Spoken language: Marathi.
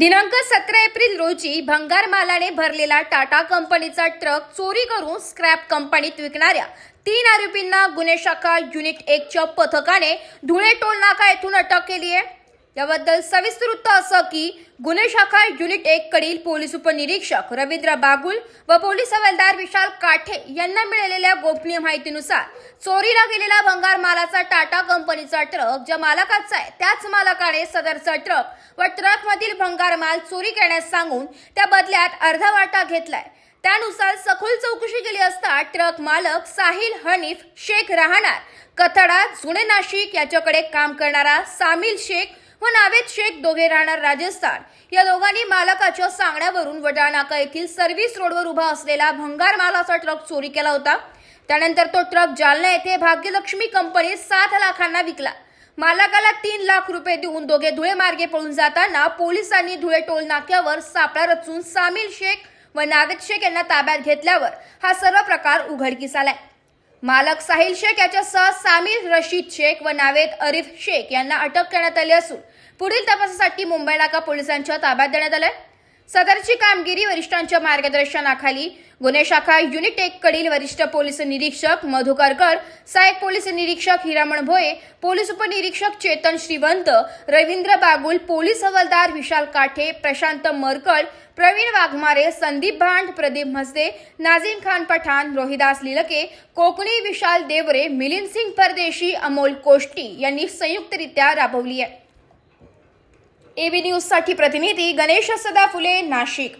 दिनांक सतरा एप्रिल रोजी भंगार मालाने भरलेला टाटा कंपनीचा ट्रक चोरी करून स्क्रॅप कंपनीत विकणाऱ्या तीन आरोपींना गुन्हे शाखा युनिट एकच्या पथकाने धुळे टोल नाका येथून अटक केली आहे. याबद्दल सविस्तर वृत्त असं की गुन्हे शाखा युनिट एक कडील पोलीस उपनिरीक्षक रवींद्र बागुल व पोलीस हवालदार विशाल काठे यांना मिळालेल्या गोपनीय माहितीनुसार चोरीला गेलेला भंगार मालाचा टाटा कंपनीचा ट्रक ज्या मालकाचा आहे त्याच मालकाने सदरचा ट्रक व ट्रकमधील भंगार माल चोरी करण्यास सांगून त्या बदल्यात अर्धा वाटा घेतलाय. त्यानुसार सखोल चौकशी केली असता ट्रक मालक साहिल हनीफ शेख राहणार कथडा जुने नाशिक याच्याकडे काम करणारा सामील शेख व नावेद शेख दोघे राहणार राजस्थान. या दोघांनी मालकाच्या सांगण्यावरून वडाळनाका येथील सर्व्हिस रोडवर उभा असलेला भंगार मालाचा ट्रक चोरी केला होता. त्यानंतर तो ट्रक जालना येथे भाग्यलक्ष्मी कंपनीत सात लाखांना विकला. मालकाला तीन लाख रुपये देऊन दोघे धुळे मार्गे पळून जाताना पोलिसांनी धुळे टोल नाक्यावर सापळा रचून सामील शेख व नावेद शेख यांना ताब्यात घेतल्यावर हा सर्व प्रकार उघडकीस आलाय. मालक साहिल शेख याच्यासह सामीर रशीद शेख व नावेद अरिफ शेख यांना अटक करण्यात आली असून पुढील तपासासाठी मुंबई नाका पोलिसांच्या ताब्यात देण्यात आलंय. सदरची कामगिरी वरिष्ठांच्या मार्गदर्शनाखाली गुन्हे शाखा युनिटेककडील कडील वरिष्ठ पोलीस निरीक्षक मधुकरकर सहाय्यक पोलीस निरीक्षक हिरामण भोये पोलीस उपनिरीक्षक चेतन श्रीवंत रवींद्र बागुल पोलीस हवालदार विशाल काठे प्रशांत मरकड प्रवीण वाघमारे संदीप भांड प्रदीप म्हसदे नाझीम खान पठाण रोहिदास लिलके कोकणी विशाल देवरे मिलिंद सिंग परदेशी अमोल कोष्टी यांनी संयुक्तरित्या राबवली आहे. एबी न्यूजसाठी प्रतिनिधी गणेश सदा फुले नाशिक.